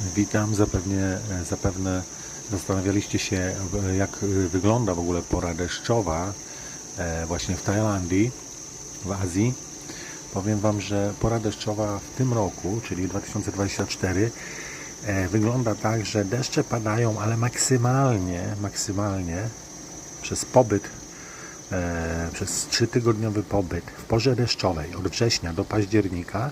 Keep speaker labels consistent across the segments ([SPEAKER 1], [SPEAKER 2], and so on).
[SPEAKER 1] Witam, zapewne, zapewne zastanawialiście się, jak wygląda w ogóle pora deszczowa e, właśnie w Tajlandii, w Azji. Powiem Wam, że pora deszczowa w tym roku, czyli 2024, e, wygląda tak, że deszcze padają, ale maksymalnie, maksymalnie przez pobyt, e, przez trzytygodniowy pobyt w porze deszczowej od września do października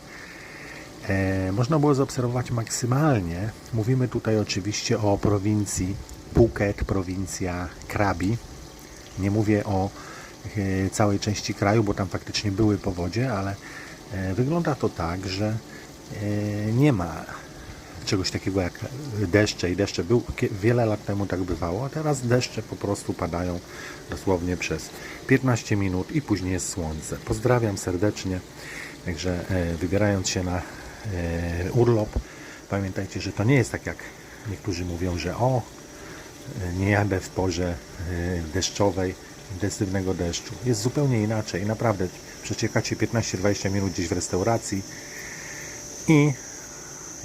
[SPEAKER 1] można było zaobserwować maksymalnie. Mówimy tutaj oczywiście o prowincji Phuket, prowincja Krabi. Nie mówię o e, całej części kraju, bo tam faktycznie były powodzie, ale e, wygląda to tak, że e, nie ma czegoś takiego jak deszcze i deszcze. Był, wiele lat temu tak bywało, a teraz deszcze po prostu padają dosłownie przez 15 minut i później jest słońce. Pozdrawiam serdecznie. Także e, wybierając się na e, urlop, pamiętajcie, że to nie jest tak jak niektórzy mówią, że o, e, nie jadę w porze e, deszczowej, intensywnego deszczu. Jest zupełnie inaczej. Naprawdę przeciekacie 15-20 minut gdzieś w restauracji i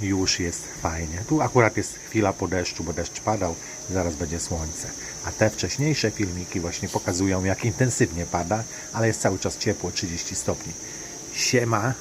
[SPEAKER 1] już jest fajnie. Tu akurat jest chwila po deszczu, bo deszcz padał, zaraz będzie słońce. A te wcześniejsze filmiki właśnie pokazują, jak intensywnie pada, ale jest cały czas ciepło, 30 stopni. Siema,